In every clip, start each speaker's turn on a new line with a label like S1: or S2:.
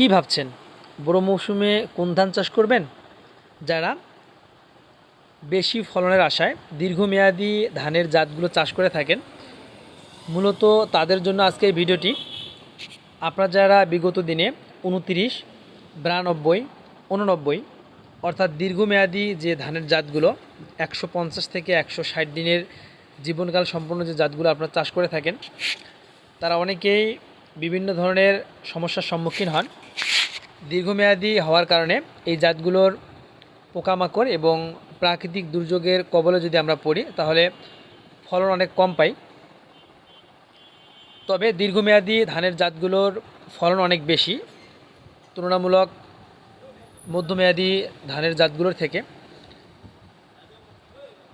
S1: কি ভাবছেন? বড় মৌসুমে কোন ধান চাষ করবেন? যারা বেশি ফলনের আশায় দীর্ঘমেয়াদী ধানের জাতগুলো চাষ করে থাকেন, মূলত তাদের জন্য আজকে ভিডিওটি। আপনারা যারা বিগত দিনে উনতিরিশ, বিরানব্বই, উননব্বই অর্থাৎ দীর্ঘমেয়াদী যে ধানের জাতগুলো, একশো পঞ্চাশ থেকে একশো ষাট দিনের জীবনকাল সম্পন্ন যে জাতগুলো আপনারা চাষ করে থাকেন, তারা অনেকেই বিভিন্ন ধরনের সমস্যার সম্মুখীন হন। দীর্ঘমেয়াদী হওয়ার কারণে এই জাতগুলোর পোকামাকড় এবং প্রাকৃতিক দুর্যোগের কবলে যদি আমরা পড়ি, তাহলে ফলন অনেক কম পাই। তবে দীর্ঘমেয়াদী ধানের জাতগুলোর ফলন অনেক বেশি। তুলনামূলক মধ্যমেয়াদী ধানের জাতগুলোর থেকে।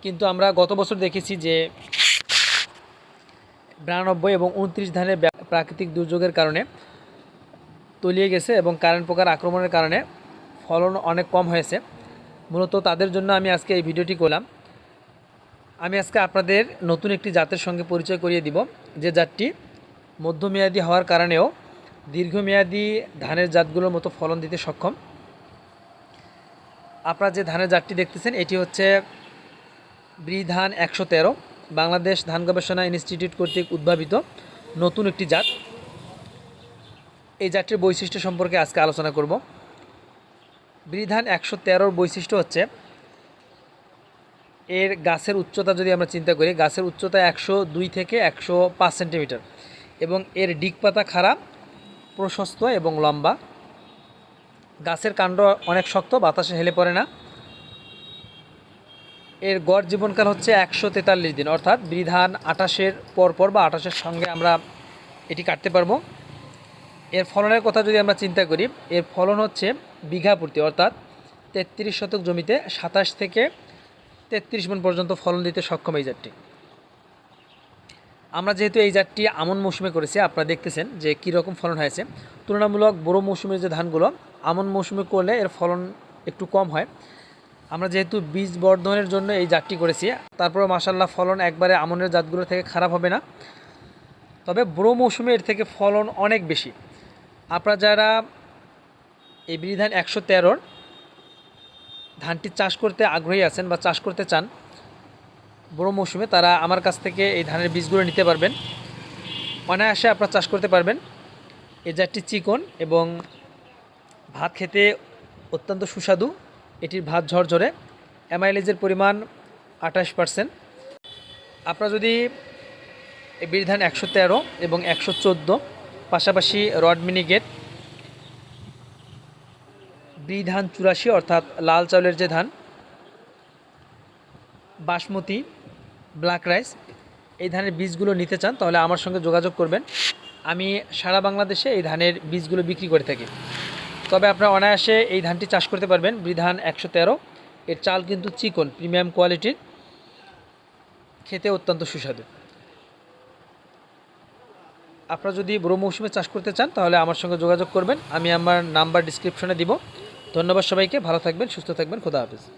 S1: কিন্তু আমরা গত বছর দেখেছি যে বিরানব্বই এবং উনত্রিশ ধানের প্রাকৃতিক দুর্যোগের কারণে তলিয়ে গেছে এবং কারেন্ট পোকার আক্রমণের কারণে ফলন অনেক কম হয়েছে। মূলত তাদের জন্য আমি আজকে এই ভিডিওটি করলাম। আমি আজকে আপনাদের নতুন একটি জাতের সঙ্গে পরিচয় করিয়ে দিব। যে জাতটি মধ্যমেয়াদী হওয়ার কারণেও দীর্ঘমেয়াদী ধানের জাতগুলোর মতো ফলন দিতে সক্ষম। আপনারা যে ধানের জাতটি দেখতেছেন, এটি হচ্ছে ব্রি ধান একশো তেরো। বাংলাদেশ ধান গবেষণা ইনস্টিটিউট কর্তৃক উদ্ভাবিত নতুন একটি জাত। এই জাতটির বৈশিষ্ট্য সম্পর্কে আজকে আলোচনা করব। ধান একশো তেরোর বৈশিষ্ট্য হচ্ছে, এর গাছের উচ্চতা যদি আমরা চিন্তা করি, গাছের উচ্চতা একশো দুই থেকে একশো পাঁচ সেন্টিমিটার এবং এর ডিগ পাতা খারাপ প্রশস্ত এবং লম্বা। গাছের কাণ্ড অনেক শক্ত, বাতাসে হেলে পড়ে না। এর গড় জীবনকাল হচ্ছে একশো তেতাল্লিশ দিন। অর্থাৎ বিধান আটাশের পরপর বা আটাশের সঙ্গে আমরা এটি কাটতে পারব। এর ফলনের কথা যদি আমরা চিন্তা করি, এর ফলন হচ্ছে বিঘা প্রতি, অর্থাৎ তেত্রিশ শতক জমিতে সাতাশ থেকে তেত্রিশ মন পর্যন্ত ফলন দিতে সক্ষম এই জাতটি। আমরা যেহেতু এই জাতটি আমন মৌসুমে করেছি, আপনারা দেখতেছেন যে কী রকম ফলন হয়েছে। তুলনামূলক বড় মৌসুমের যে ধানগুলো, আমন মৌসুমে করলে এর ফলন একটু কম হয়। আমরা যেহেতু বীজ বর্ধনের জন্য এই জাতটি করেছি তারপরে মাসাল্লাহ ফলন একবারে আমনের জাতগুলো থেকে খারাপ হবে না। তবে বড় মৌসুমে এর থেকে ফলন অনেক বেশি। আপনারা যারা এই বিধান একশো তেরোর ধানটি চাষ করতে আগ্রহী আছেন বা চাষ করতে চান বড় মৌসুমে তারা আমার কাছ থেকে এই ধানের বীজগুলো নিতে পারবেন। অনায়াসে আপনারা চাষ করতে পারবেন। এই জাতটি চিকন এবং ভাত খেতে অত্যন্ত সুস্বাদু। এটির ভাত ঝরঝরে, অ্যামাইলেজের পরিমাণ আঠাশ পার্সেন্ট আপনারা যদি এই বীর ধান একশো তেরো এবং একশো চোদ্দ, পাশাপাশি রড মিনিগেট বি ধান চুরাশি, অর্থাৎ লাল চাউলের যে ধান, বাসমতি, ব্ল্যাক রাইস, এই ধানের বীজগুলো নিতে চান, তাহলে আমার সঙ্গে যোগাযোগ করবেন। আমি সারা বাংলাদেশে এই ধানের বীজগুলো বিক্রি করে থাকি। তবে আপনারা অনায়াসে এই ধানটি চাষ করতে পারবেন, বিধান একশো তেরো। এর চাল কিন্তু চিকন, প্রিমিয়াম কোয়ালিটির, খেতে অত্যন্ত সুস্বাদু। আপনারা যদি বড় মৌসুমে চাষ করতে চান, তাহলে আমার সঙ্গে যোগাযোগ করবেন, আমি আমার নাম্বার ডিসক্রিপশনে দিব। ধন্যবাদ সবাইকে, ভালো থাকবেন, সুস্থ থাকবেন, খোদা হাফেজ।